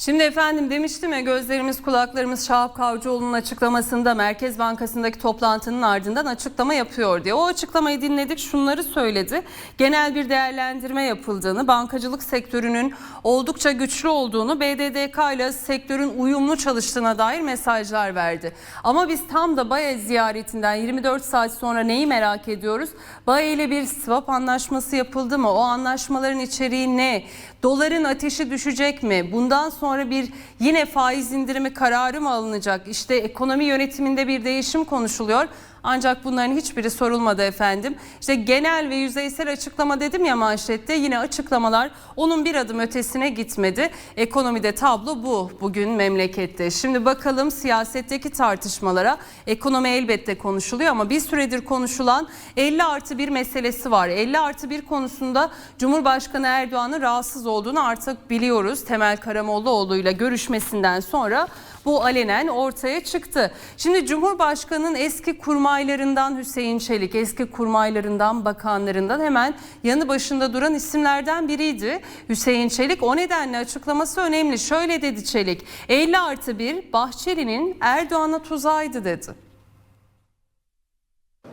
Şimdi efendim demiştim ya gözlerimiz kulaklarımız Şahap Kavcıoğlu'nun açıklamasında Merkez Bankası'ndaki toplantının ardından açıklama yapıyor diye. O açıklamayı dinledik şunları söyledi. Genel bir değerlendirme yapıldığını, bankacılık sektörünün oldukça güçlü olduğunu, BDDK ile sektörün uyumlu çalıştığına dair mesajlar verdi. Ama biz tam da BAE ziyaretinden 24 saat sonra neyi merak ediyoruz? BAE ile bir swap anlaşması yapıldı mı? O anlaşmaların içeriği ne? Doların ateşi düşecek mi? Bundan sonra bir yine faiz indirimi kararı mı alınacak? İşte ekonomi yönetiminde bir değişim konuşuluyor. Ancak bunların hiçbiri sorulmadı efendim. İşte genel ve yüzeysel açıklama dedim ya manşette yine açıklamalar onun bir adım ötesine gitmedi. Ekonomide tablo bu bugün memlekette. Şimdi bakalım siyasetteki tartışmalara. Ekonomi elbette konuşuluyor ama bir süredir konuşulan 50 artı 1 meselesi var. 50 artı 1 konusunda Cumhurbaşkanı Erdoğan'ın rahatsız olduğunu artık biliyoruz. Temel Karamollaoğlu ile görüşmesinden sonra bu alenen ortaya çıktı. Şimdi Cumhurbaşkanı'nın eski kurmaylarından Hüseyin Çelik, eski kurmaylarından, bakanlarından hemen yanı başında duran isimlerden biriydi. Hüseyin Çelik o nedenle açıklaması önemli. Şöyle dedi Çelik, 50 artı 1 Bahçeli'nin Erdoğan'a tuzağıydı dedi.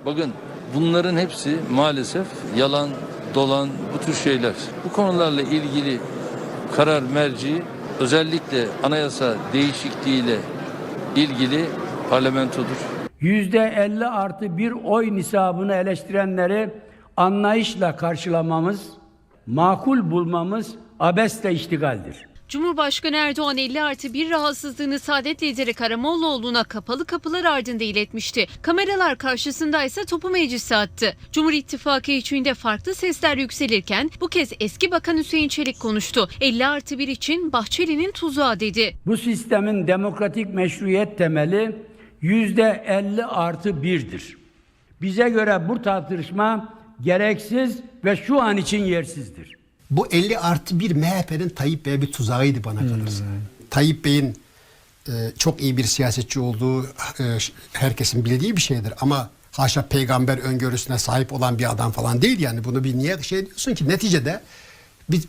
Bakın bunların hepsi maalesef yalan, dolan bu tür şeyler. Bu konularla ilgili karar merci özellikle anayasa değişikliğiyle ilgili parlamentodur. Yüzde 50 artı bir oy nisabını eleştirenleri anlayışla karşılamamız, makul bulmamız abesle iştigaldir. Cumhurbaşkanı Erdoğan 50 artı 1 rahatsızlığını Saadet lideri Karamollaoğlu'na kapalı kapılar ardında iletmişti. Kameralar karşısında ise topu meclise attı. Cumhur İttifakı içinde farklı sesler yükselirken bu kez eski bakan Hüseyin Çelik konuştu. 50 artı 1 için Bahçeli'nin tuzağı dedi. Bu sistemin demokratik meşruiyet temeli yüzde 50 artı birdir. Bize göre bu tartışma gereksiz ve şu an için yersizdir. Bu 50 artı 1 MHP'nin Tayyip Bey'e bir tuzağıydı bana kalırsa. Tayyip Bey'in e, çok iyi bir siyasetçi olduğu e, herkesin bildiği bir şeydir. Ama haşa peygamber öngörüsüne sahip olan bir adam falan değil yani. Bunu bir niye şey diyorsun ki neticede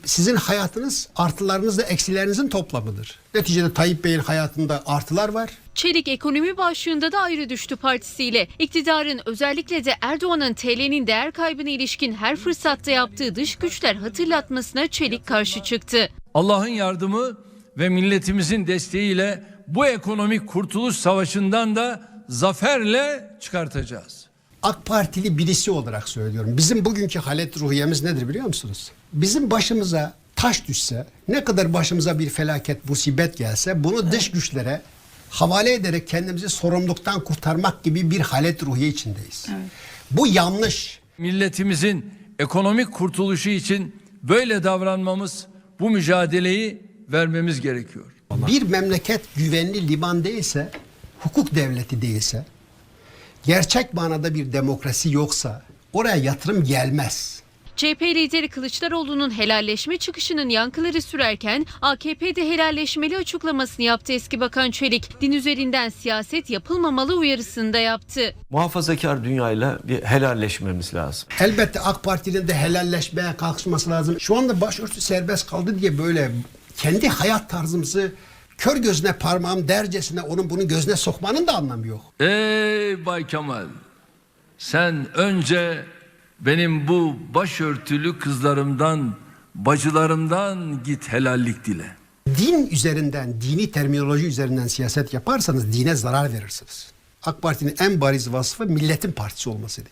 sizin hayatınız artılarınızla eksilerinizin toplamıdır. Neticede Tayyip Bey'in hayatında artılar var. Çelik ekonomi başlığında da ayrı düştü partisiyle. İktidarın özellikle de Erdoğan'ın TL'nin değer kaybına ilişkin her fırsatta yaptığı dış güçler hatırlatmasına Çelik karşı çıktı. Allah'ın yardımı ve milletimizin desteğiyle bu ekonomik kurtuluş savaşından da zaferle çıkartacağız. AK Partili birisi olarak söylüyorum. Bizim bugünkü halet ruhiyemiz nedir biliyor musunuz? Bizim başımıza taş düşse, ne kadar başımıza bir felaket, musibet gelse bunu dış güçlere havale ederek kendimizi sorumluluktan kurtarmak gibi bir halet ruhiye içindeyiz. Bu yanlış. Milletimizin ekonomik kurtuluşu için böyle davranmamız, bu mücadeleyi vermemiz gerekiyor. Bir memleket güvenli liman değilse, hukuk devleti değilse, gerçek manada bir demokrasi yoksa oraya yatırım gelmez. CHP lideri Kılıçdaroğlu'nun helalleşme çıkışının yankıları sürerken AKP'de helalleşmeli açıklamasını yaptı eski bakan Çelik. Din üzerinden siyaset yapılmamalı uyarısını da yaptı. muhafazakar dünyayla bir helalleşmemiz lazım. Elbette AK Parti'nin de helalleşmeye kalkışması lazım. Şu anda başörtü serbest kaldı diye böyle kendi hayat tarzımızı kör gözüne parmağım dercesine onun bunun gözüne sokmanın da anlamı yok. Ey Bay Kemal, sen önce benim bu başörtülü kızlarımdan, bacılarımdan git helallik dile. Din üzerinden, dini terminoloji üzerinden siyaset yaparsanız dine zarar verirsiniz. AK Parti'nin en bariz vasfı milletin partisi olmasıydı.